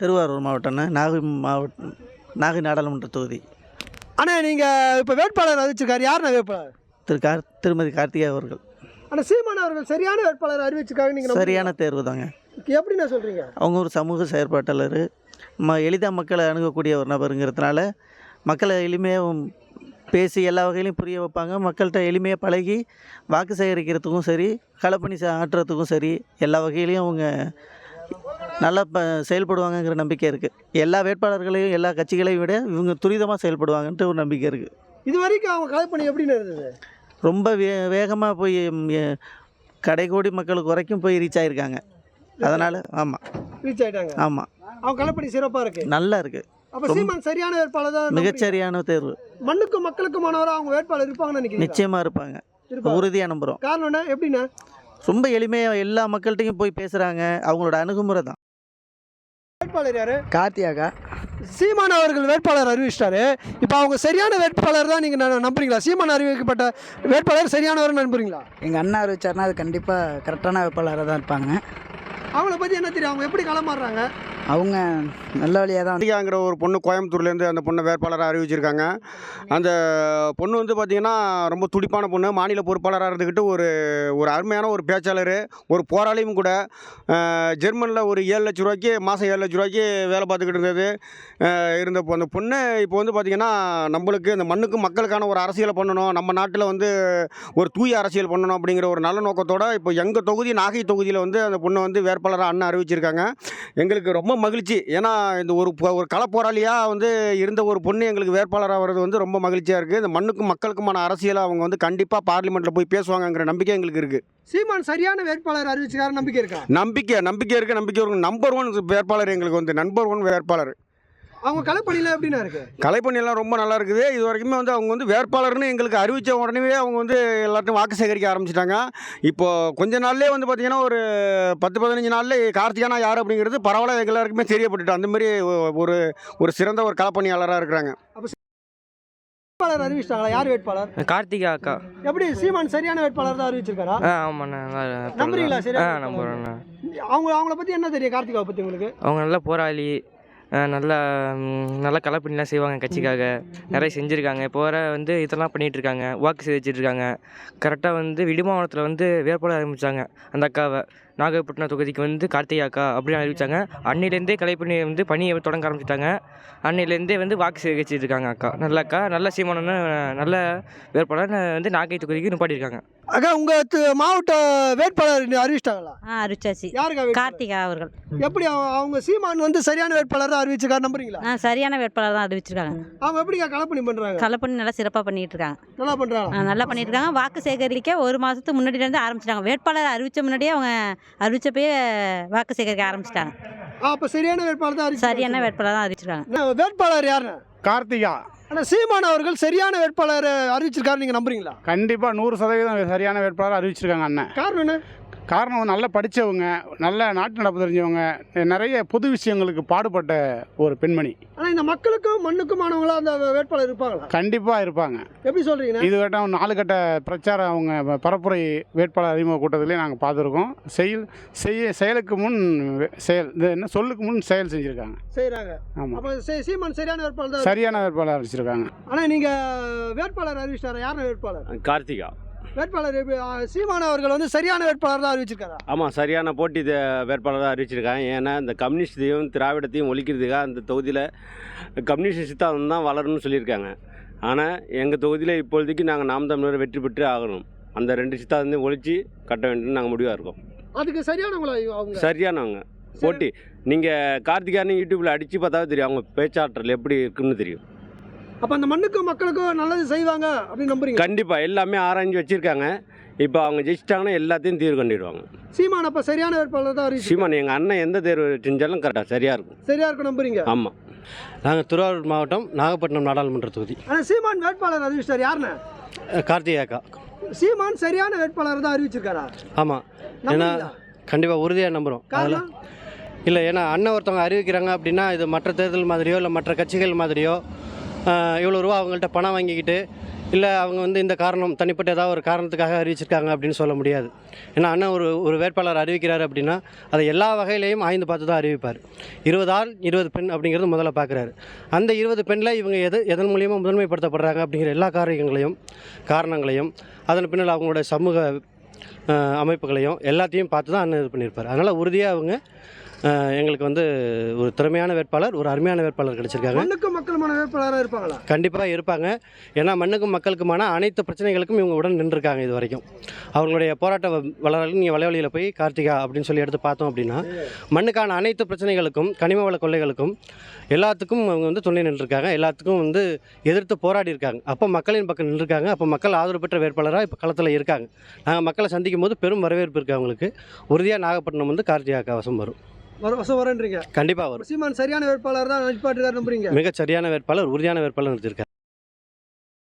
திருவாரூர் மாவட்டம்னா நாகை மாவட்டம் நாகை நாடாளுமன்ற தொகுதி. அண்ணா நீங்கள் இப்போ வேட்பாளர் அறிவிச்சிருக்காரு. யாருண்ணா வேட்பாளர்? திரு கார் திருமதி கார்த்திகா அவர்கள். ஆனால் சீமான் அவர்கள் சரியான வேட்பாளர் அறிவிச்சிருக்காங்க நீங்கள் சரியான தேர்வு தாங்க. எப்படிண்ணா சொல்கிறீங்க அவங்க ஒரு சமூக செயற்பாட்டாளர். ம எளிதாக மக்களை அணுகக்கூடிய ஒரு நபருங்கிறதுனால மக்களை எளிமையாக பேசி எல்லா வகையிலையும் புரிய வைப்பாங்க. மக்கள்கிட்ட எளிமையாக பழகி வாக்கு சேகரிக்கிறதுக்கும் சரி களப்பணி ஆற்றுறதுக்கும் சரி எல்லா வகையிலையும் அவங்க நல்லா ப செயல்படுவாங்கங்கிற நம்பிக்கை இருக்குது எல்லா வேட்பாளர்களையும் எல்லா கட்சிகளையும் விட இவங்க துரிதமாக செயல்படுவாங்கன்ட்டு ஒரு நம்பிக்கை இருக்குது இது வரைக்கும் அவங்க கலைப்பணி எப்படின்னு இருந்தது ரொம்ப வே வேகமாக போய் கடைக்கோடி மக்களுக்கு வரைக்கும் போய் ரீச் ஆகிருக்காங்க அதனால் ஆமாம் ரீச் ஆயிட்டாங்க. ஆமாம் அவங்க கலைப்பணி சிறப்பாக இருக்கு. நல்லா இருக்குது அப்போ சீமான் சரியான வேட்பாளர் தான். மிகச்சரியான தேர்வு. மண்ணுக்கும் மக்களுக்குமானவராக அவங்க வேட்பாளர் இருப்பாங்கன்னு நிச்சயமாக இருப்பாங்க. உறுதியாக நம்புகிறோம் காரணம் என்ன? எப்படிண்ணா ரொம்ப எளிமையாக எல்லா மக்கள்கிட்டையும் போய் பேசுகிறாங்க அவங்களோட அணுகுமுறை தான். வேட்பாளர் யாரு? கார்த்தியாக்கா. சீமான் அவர்கள் வேட்பாளர் அறிவிச்சிட்டாரு. இப்போ அவங்க சரியான வேட்பாளர் தான் நீங்கள் நம்புறீங்களா? சீமான் அறிவிக்கப்பட்ட வேட்பாளர் சரியானவர் நம்புறீங்களா? எங்கள் அண்ணா அறிவிச்சாருன்னா அது கண்டிப்பாக கரெக்டான வேட்பாளராக தான் இருப்பாங்க. அவங்கள பற்றி என்ன தெரியும்? அவங்க எப்படி களமாடுறாங்க அவங்க நல்ல வழியாக தான் கார்த்திகாங்கிற ஒரு பொண்ணு கோயம்புத்தூர்லேருந்து அந்த பொண்ணை வேட்பாளராக அறிவிச்சிருக்காங்க. அந்த பொண்ணு வந்து பார்த்திங்கன்னா ரொம்ப துடிப்பான பொண்ணு மாநில பொறுப்பாளராக இருந்துக்கிட்டு ஒரு ஒரு அருமையான ஒரு பேச்சாளர் ஒரு போராளியும் கூட. ஜெர்மனில் ஒரு ஏழு லட்ச ரூபாய்க்கு மாதம் ஏழு லட்ச ரூபாய்க்கு வேலை பார்த்துக்கிட்டு இருந்தது. இருந்தப்போ இருந்த அந்த பொண்ணு இப்போ வந்து பார்த்திங்கன்னா நம்மளுக்கு இந்த மண்ணுக்கு மக்களுக்கான ஒரு அரசியலை பண்ணணும் நம்ம நாட்டில் வந்து ஒரு தூய அரசியல் பண்ணணும் அப்படிங்கிற ஒரு நல்ல நோக்கத்தோடு இப்போ எங்கள் தொகுதி நாகை தொகுதியில் வந்து அந்த பொண்ணை வந்து வேட்பாளராக அண்ணன் அறிவிச்சிருக்காங்க. எங்களுக்கு ரொம்ப மகிழ்ச்சி. ஏன்னா இந்த ஒரு ஒரு களப்போராளியாக வந்து இருந்த ஒரு பொண்ணு எங்களுக்கு வேட்பாளராக வர்றது வந்து ரொம்ப மகிழ்ச்சியாக இருக்குது இந்த மண்ணுக்கும் மக்களுக்குமான அரசியலை அவங்க வந்து கண்டிப்பாக பார்லிமெண்ட்டில் போய் பேசுவாங்கங்கிற நம்பிக்கை எங்களுக்கு இருக்குது சீமான் சரியான வேட்பாளர் அறிவிச்சிருக்காரு நம்பிக்கை இருக்கா? நம்பிக்கை நம்பிக்கை இருக்குது நம்பிக்கை இருக்கும் நம்பர் ஒன் வேட்பாளர் எங்களுக்கு வந்து நம்பர் ஒன் வேட்பாளர். அவங்க கலைப்பணியில் எப்படிண்ணா இருக்கு? கலைப்பணியெல்லாம் ரொம்ப நல்லா இருக்குது. இது வரைக்குமே வந்து அவங்க வந்து வேட்பாளர்னு எங்களுக்கு அறிவித்த உடனே அவங்க வந்து எல்லாத்தையும் வாக்கு சேகரிக்க ஆரம்பிச்சிட்டாங்க. இப்போ கொஞ்ச நாள்லேயே வந்து பார்த்திங்கன்னா ஒரு பத்து பதினஞ்சு நாள்லேயே கார்த்திகானா யார் அப்படிங்கிறது பரவாயில்ல எல்லாருக்குமே தெரியப்பட்டுட்டு அந்த மாதிரி ஒ- ஒரு ஒரு சிறந்த ஒரு களப்பணியாளராக இருக்கிறாங்க. வேட்பாளர் அறிவிச்சிட்டாங்களா? யார் வேட்பாளர்? கார்த்திகா அக்கா. எப்படி சீமான் சரியான வேட்பாளர் தான் அறிவிச்சிருக்காரா? ஆமாண்ணா நம்புறீங்களா? நம்புறேண்ணா. அவங்க அவங்கள பற்றி என்ன தெரியும்? கார்த்திகாவை பற்றி உங்களுக்கு? அவங்க நல்ல போராளி. நல்லா நல்லா கலப்பணிலாம் செய்வாங்க கட்சிக்காக. நிறைய செஞ்சுருக்காங்க. இப்போ வர வந்து இதெல்லாம் பண்ணிகிட்ருக்காங்க வாக்கு சேகரிச்சிட்டு இருக்காங்க கரெக்டாக வந்து விடுமாவனத்தில் வந்து வேட்பாளர் ஆரம்பித்தாங்க அந்த அக்காவை. நாகப்பட்டினம் தொகுதிக்கு வந்து கார்த்திகா அக்கா அப்படின்னு அறிவிச்சாங்க. அன்னையிலேருந்தே கலைப்பணி வந்து பணியை தொடங்க ஆரம்பிச்சிட்டாங்க. அன்னையிலேருந்தே வந்து வாக்கு சேகரிச்சிட்டு இருக்காங்க அக்கா. நல்ல அக்கா நல்ல சீமானன்னு நல்ல வேட்பாளர் வந்து நாகை தொகுதிக்கு நிப்பாட்டியிருக்காங்க அக்கா உங்க து- மாவட்ட வேட்பாளர் அறிவிச்சிட்டாங்களா? ஆ அருச்சாச்சி யாருக்கா? கார்த்திகா அவர்கள். எப்படி அவங்க- சீமான் வந்து சரியான வேட்பாளர் தான் அறிவிச்சிருக்காரு நம்புறீங்களா? ஆ சரியான வேட்பாளர் தான் அறிவிச்சிருக்காங்க. அவங்க எப்படிக்கா களப்பணி பண்றாங்க? களப்பணி நல்லா சிறப்பாக பண்ணிட்டு இருக்காங்க. நல்லா பண்றாங்களா? ஆ, நல்லா பண்ணிட்டு இருக்காங்க. வாக்கு சேகரிக்க ஒரு மாதத்துக்கு முன்னாடியிலேருந்து ஆரம்பிச்சிட்டாங்க. வேட்பாளர் அறிவிச்ச முன்னாடியே அவங்க அறிவிச்சப்பயே வாக்கு சேகரிக்க ஆரம்பிச்சிட்டாங்க. ஆ, அப்ப சரியான வேட்பாளர் தான். சரியான வேட்பாளர் தான் அறிவிச்சிருக்காங்க வேட்பாளர் யாருண்ணா கார்த்திகா. ஆனா சீமான் அவர்கள் சரியான வேட்பாளர் அறிவிச்சிருக்காரு நீங்க நம்புறீங்களா? கண்டிப்பாக நூறு சதவீதம் சரியான வேட்பாளர் அறிவிச்சிருக்காங்க அண்ணன். காரணம் என்ன? காரணம் நல்லா படித்தவங்க நல்ல நாட்டு நடப்பு தெரிஞ்சவங்க நிறைய பொது விஷயங்களுக்கு பாடுபட்ட ஒரு பெண்மணி. ஆனா இந்த மக்களுக்கும் மண்ணுக்குமானவங்களா அந்த வேட்பாளர் இருப்பாங்களா? கண்டிப்பாக இருப்பாங்க. எப்படி சொல்றீங்க? இது வட்டம் நாலு கட்ட பிரச்சாரம் அவங்க பரப்புரை வேட்பாளர் அறிமுக கூட்டத்திலே நாங்கள் பார்த்துருக்கோம். செயல் செய்ய செயலுக்கு முன் செயல் இது என்ன சொல்லுக்கு முன் செயல் செஞ்சுருக்காங்க. செய்யறாங்க ஆமாம் சீமான் சரியான வேட்பாளர் தான். சரியான வேட்பாளர் அறிவிச்சிருக்காங்க ஆனா நீங்க வேட்பாளர் அறிவிச்சிட்டாரா யாருண்ணா வேட்பாளர்? கார்த்திகா. வேட்பாளர் சீமான் அவர்கள் வந்து சரியான வேட்பாளர் தான் அறிவிச்சிருக்காரா? ஆமாம் சரியான போட்டி வேட்பாளராக அறிவிச்சிருக்காங்க. ஏன்னா இந்த கம்யூனிஸ்டையும் திராவிடத்தையும் ஒழிக்கிறதுக்காக அந்த தொகுதியில் கம்யூனிஸ்ட் சித்தாந்தம் தான் வளரணும்னு சொல்லியிருக்காங்க. ஆனால் எங்கள் தொகுதியில் இப்பொழுதைக்கு நாங்கள் நாம் தமிழர் வெற்றி பெற்று ஆகணும். அந்த ரெண்டு சித்தாந்தத்தையும் ஒழிச்சு கட்ட வேண்டும்னு நாங்கள் முடிவாக இருக்கோம். அதுக்கு சரியானவங்களா அவங்க? சரியானவங்க. போட்டி. நீங்கள் கார்த்திகான்னு யூடியூப்பில் அடித்து பார்த்தாவே தெரியும் அவங்க பேச்சாற்றல் எப்படி இருக்குன்னு தெரியும். அப்ப அந்த மண்ணுக்கும் மக்களுக்கும் நல்லது செய்வாங்க அப்படின்னு நம்புறீங்க? கண்டிப்பாக எல்லாமே ஆராய்ஞ்சு வச்சுருக்காங்க. இப்போ அவங்க ஜெயிச்சிட்டாங்கன்னா எல்லாத்தையும் தீர்வு கண்டிடுவாங்க. சீமான் அப்ப சரியான வேட்பாளர் தான் சீமான் எங்கள் அண்ணன் எந்த தேர்வு செஞ்சாலும் கரெக்டாக சரியாக இருக்கும். சரியா இருக்கும் நம்புறீங்க? ஆமாம் நாங்கள் திருவாரூர் மாவட்டம் நாகப்பட்டினம் நாடாளுமன்ற தொகுதி. ஆனா சீமான் வேட்பாளர் அறிவிச்சிட்டார். யாருண்ணா அஹ் கார்த்திகாக்கா. சீமான் சரியான வேட்பாளர் தான் அறிவிச்சிருக்காரா? ஆமாம் ஏன்னா? கண்டிப்பாக உறுதியாக நம்புகிறோம் அதில் காரணம்? இல்லை ஏன்னா அண்ணன் ஒருத்தவங்க அறிவிக்கிறாங்க அப்படின்னா இது மற்ற தேர்தல் மாதிரியோ இல்லை மற்ற கட்சிகள் மாதிரியோ இவ்வளோ ரூபா அவங்கள்ட்ட பணம் வாங்கிக்கிட்டு இல்லை அவங்க வந்து இந்த காரணம் தனிப்பட்ட ஏதாவது ஒரு காரணத்துக்காக அறிவிச்சிருக்காங்க அப்படின்னு சொல்ல முடியாது. ஏன்னா அண்ணன் ஒரு ஒரு வேட்பாளர் அறிவிக்கிறார் அப்படின்னா அதை எல்லா வகையிலையும் ஆய்ந்து பார்த்து தான் அறிவிப்பார். இருபது ஆள் இருபது பெண் அப்படிங்கிறது முதல்ல பார்க்குறாரு. அந்த இருபது பெண்ணில் இவங்க எது எதன் மூலியமாக முதன்மைப்படுத்தப்படுறாங்க அப்படிங்கிற எல்லா காரியங்களையும் காரணங்களையும் அதன் பின்னால் அவங்களோட சமூக அமைப்புகளையும் எல்லாத்தையும் பார்த்து தான் அண்ணன் இது பண்ணியிருப்பார். அதனால் உறுதியாக அவங்க எங்களுக்கு வந்து ஒரு திறமையான வேட்பாளர் ஒரு அருமையான வேட்பாளர் கிடைச்சிருக்காங்க. மண்ணுக்கும் மக்களுமான வேட்பாளராக இருப்பாங்களா? கண்டிப்பாக இருப்பாங்க. ஏன்னா மண்ணுக்கும் மக்களுக்குமான அனைத்து பிரச்சனைகளுக்கும் இவங்க உடன் நின்றுருக்காங்க இது வரைக்கும். அவங்களுடைய போராட்ட வ- வளரல் நீங்கள் வலைவழியில் போய் கார்த்திகா அப்படின்னு சொல்லி எடுத்து பார்த்தோம் அப்படின்னா மண்ணுக்கான அனைத்து பிரச்சனைகளுக்கும் கனிம வள கொள்ளைகளுக்கும் எல்லாத்துக்கும் அவங்க வந்து துணை நின்றுருக்காங்க. எல்லாத்துக்கும் வந்து எதிர்த்து போராடி இருக்காங்க. அப்போ மக்களின் பக்கம் நின்றுருக்காங்க. அப்போ மக்கள் ஆதரவு பெற்ற வேட்பாளராக இப்போ களத்தில் இருக்காங்க. நாங்கள் மக்களை சந்திக்கும் போது பெரும் வரவேற்பு இருக்குது அவங்களுக்கு. உறுதியாக நாகப்பட்டினம் வந்து கார்த்திகா கவசம் வரும். வர வசம் வரேன்றீங்க. கண்டிப்பாக வரும். சீமான் சரியான வேட்பாளர் தான் நிப்பாட்டுக்கார் நம்புறீங்க. மிகச் சரியான வேட்பாளர் உறுதியான வேட்பாளர் நிறுத்திருக்காரு